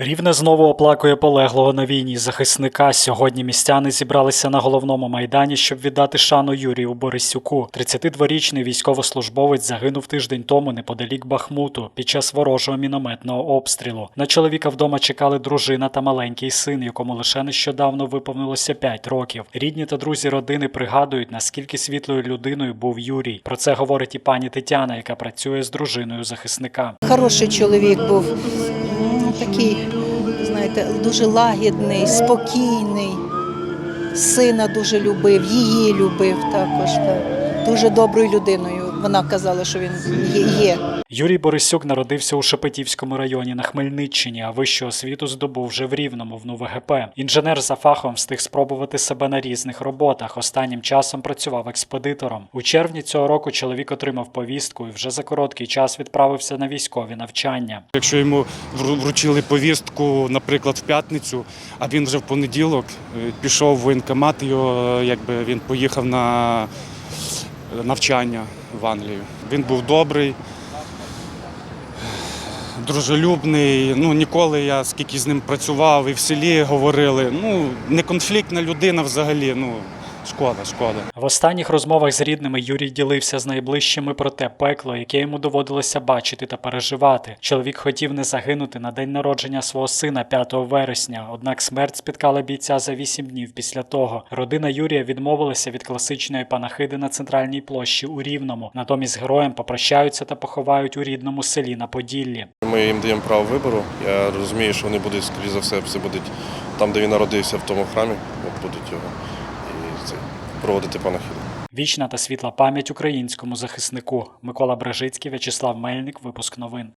Рівне знову оплакує полеглого на війні захисника. Сьогодні містяни зібралися на головному майдані, щоб віддати шану Юрію Борисюку. 32-річний військовослужбовець загинув тиждень тому неподалік Бахмуту під час ворожого мінометного обстрілу. На чоловіка вдома чекали дружина та маленький син, якому лише нещодавно виповнилося 5 років. Рідні та друзі родини пригадують, наскільки світлою людиною був Юрій. Про це говорить і пані Тетяна, яка працює з дружиною захисника. Хороший чоловік був, такий, знаєте, дуже лагідний, спокійний. Сина дуже любив, її любив також. Так. Дуже доброю людиною. Вона казала, що він є- є. Юрій Борисюк народився у Шепетівському районі на Хмельниччині, а вищу освіту здобув вже в Рівному в НУВГП. Інженер за фахом встиг спробувати себе на різних роботах. Останнім часом працював експедитором. У червні цього року чоловік отримав повістку і вже за короткий час відправився на військові навчання. Якщо йому вручили повістку, наприклад, в п'ятницю, а він вже в понеділок е, пішов в воєнкомат, його, якби він поїхав на навчання в Англію. Він був добрий, дружелюбний. Ну, ніколи я скільки з ним працював і в селі говорили. Ну, не конфліктна людина взагалі. Ну, шкода, шкода. В останніх розмовах з рідними Юрій ділився з найближчими про те пекло, яке йому доводилося бачити та переживати. Чоловік хотів не загинути на день народження свого сина 5 вересня, однак смерть спіткала бійця за 8 днів після того. Родина Юрія відмовилася від класичної панахиди на центральній площі у Рівному. Натомість з героєм попрощаються та поховають у рідному селі на Поділлі. Ми їм даємо право вибору. Я розумію, що вони будуть, скоріш за все, все будуть там, де він народився, в тому храмі, от будуть його проводити панахиду. Вічна та світла пам'ять українському захиснику. Микола Бражицький, В'ячеслав Мельник. Випуск новин.